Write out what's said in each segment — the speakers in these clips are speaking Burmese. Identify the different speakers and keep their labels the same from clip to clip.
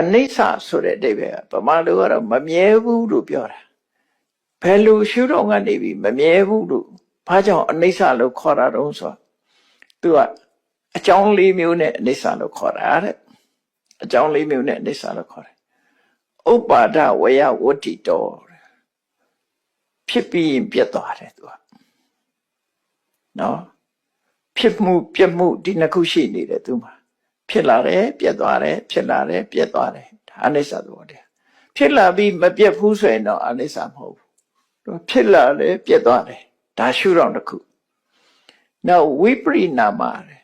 Speaker 1: အနိစ္စဆိုတဲ့အဓိပ္ပာယ်ကဗမာလူကတော့မမြဲဘူးလို့ပြောတာဘယ်လိုရှုတော့ကနေပြီးမမြဲဘူးလို့ဘာကြောင့်အနိစ္စလို့ခေါ်တာတုံးဆိုတော့သူကအကြောင်းလေးမျိုးနဲ့အနိစ္စလို့ခေါ်တာတဲ့အကြောင်းလေးမျိုးနဲ့အနိစ္စလို့ခေါ်တယ်ဥပ္ပါဒဝယဝတ္တိတောတဲ့ဖြစ်ပြီးရင်ပြတ်သွားတယ်သူကနော်ဖြစ်မှုပြတ်မှုဒီနှစ်ခုရှိနေတယ်သူမှာ ဖြစ်လာတယ်ပြတ်သွားတယ်ဖြစ်လာတယ်ပြတ်သွားတယ်ဒါအနိစ္စသဘောတရားဖြစ်လာပြီးမပြတ်ဘူးဆိုရင်တော့အနိစ္စမဟုတ်ဘူးသူဖြစ်လာတယ်ပြတ်သွားတယ်ဒါရှုတော့တစ်ခုနောက်ဝိပရိနာမတယ်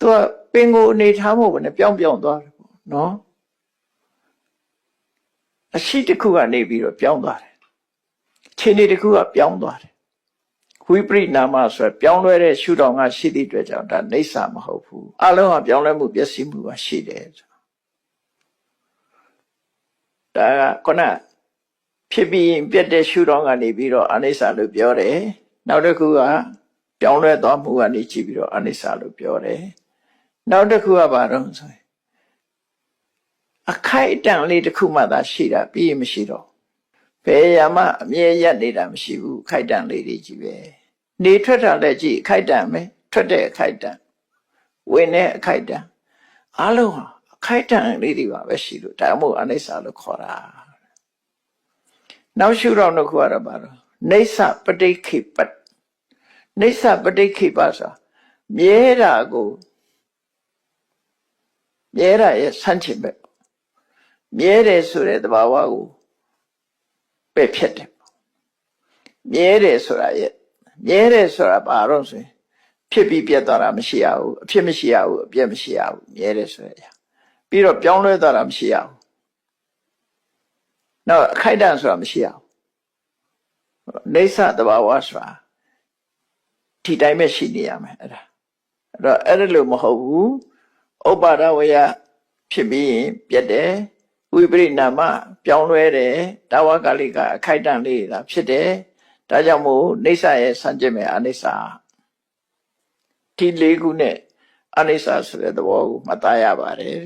Speaker 1: သူကပင်ကိုအနေထားမဟုတ်ဘူးနဲ့ပြောင်းပြောင်းသွားတယ်ပေါ့နော်အရှိတစ်ခုကနေပြီးတော့ပြောင်းသွားတယ်ခြေနေတစ်ခုကပြောင်းသွားတယ် ဝိပရိနာမဆိုရယ်ပြောင်းလဲတဲ့ရှုတော်ကရှိသည့်အတွက်ကြောင့်ဒါနေဆာမဟုတ်ဘူးအလုံးကပြောင်းလဲမှုပျက်စီးမှုကရှိတယ်ဆိုဒါကခုနဖြစ်ပြီးရင်ပြတ်တဲ့ရှုတော်ကနေပြီးတော့အနိစ္စလို့ပြောတယ်နောက်တစ်ခုကပြောင်းလဲသွားမှုကနေကြည့်ပြီးတော့အနိစ္စလို့ပြောတယ်နောက်တစ်ခုကဘာတော့ဆိုရင်အခိုက်အတန့်လေးတစ်ခုမှသာရှိတာပြီးရင်မရှိတော့ဘယ်ရမှအမြဲရက်နေတာမရှိဘူးအခိုက်အတန့်လေးတွေကြီးပဲ နေထွက်တာလည်းကြည့်အခိုက်အတန့်ပဲထွက်တဲ့အခိုက်အတန့်ဝင်တဲ့အခိုက်အတန့်အလုံးဟာအခိုက်အတန့်လေးတွေပါပဲရှိလို့ဒါမှမဟုတ်အနိစ္စလို့ခေါ်တာနောက်ရှုတော့နှစ်ခုကတော့ဘာလို့နေဆပဋိခိပတ်နေဆပဋိခိပတ်ဆိုမြဲတာကိုမြဲတာရဲ့ဆန့်ကျင်ဘက်မြဲတယ်ဆိုတဲ့သဘာဝကိုပဲ့ဖြစ်တယ်မြဲတယ်ဆိုတာရဲ့ မြဲတယ်ဆိုတာဘာတော့ဆိုရင်ဖြစ်ပြီးပြတ်သွားတာမရှိရဘူးအဖြစ်မရှိရဘူးအပြည့်မရှိရဘူးမြဲတယ်ဆိုတဲ့အရာပြီးတော့ပြောင်းလဲသွားတာမရှိရဘူးနောက်အခိုက်အတန့်ဆိုတာမရှိရဘူးနေဆသဘာဝဆိုတာဒီတိုင်းပဲရှိနေရမယ်အဲ့ဒါအဲ့တော့အဲ့ဒါလို့မဟုတ်ဘူးဥပ္ပါဒဝယဖြစ်ပြီးရင်ပြတ်တယ်ဝိပရိနာမပြောင်းလဲတယ်တာဝကလိကအခိုက်အတန့်လေးတာဖြစ်တယ် ဒါကြောင့်မို့နေဆရဲ့ဆန့်ကျင်မဲ့အနိစ္စဒီလေးခုနဲ့အနိစ္စဆိုတဲ့သဘောကိုမှတ်သားရပါတယ်